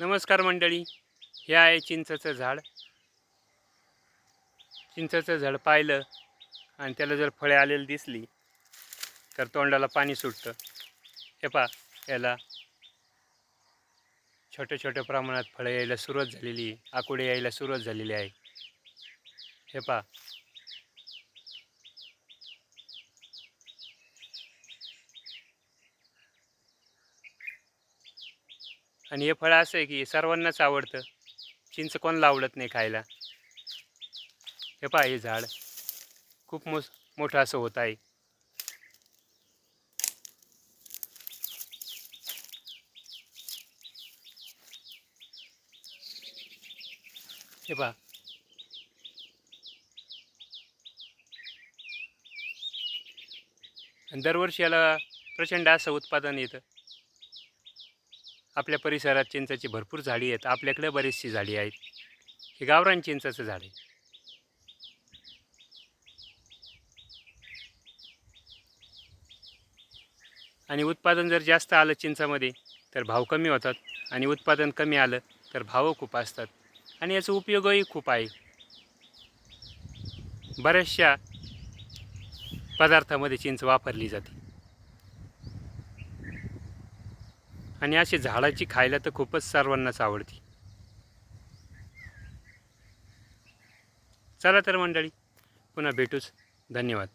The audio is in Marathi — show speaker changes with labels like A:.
A: नमस्कार मंडळी हे आहे चिंचचं झाड. चिंचचं झाड पाहिलं आणि त्याला जर फळे आलेली दिसली तर तोंडाला पाणी सुटतं. हे पा याला छोट्या छोट्या प्रमाणात फळं यायला सुरुवात झालेली आकुडे यायला सुरुवात झालेली आहे. हे पा आणि हे फळ असं आहे की सर्वांनाच आवडतं. चिंच कोण लावडत नाही खायला. हे पहा हे झाड खूप मोस मोठं असं होत आहे. हे पहा. आणि दरवर्षी याला प्रचंड असं उत्पादन येतं. आपल्या परिसरात चिंचाची भरपूर झाडी आहेत. आपल्याकडे बरीचशी झाडी आहेत. हे गावरान चिंचाचं झाड आहे. आणि उत्पादन जर जास्त आलं चिंचामध्ये तर भाव कमी होतात. आणि उत्पादन कमी आलं तर भाव खूप असतात. आणि याचा उपयोगही खूप आहे. बऱ्याचशा पदार्थामध्ये चिंच वापरली जाते. आणि अशी झाडाची खायला तर खूपच सर्वांनाच आवडते. चला तर मंडळी पुन्हा भेटूच. धन्यवाद.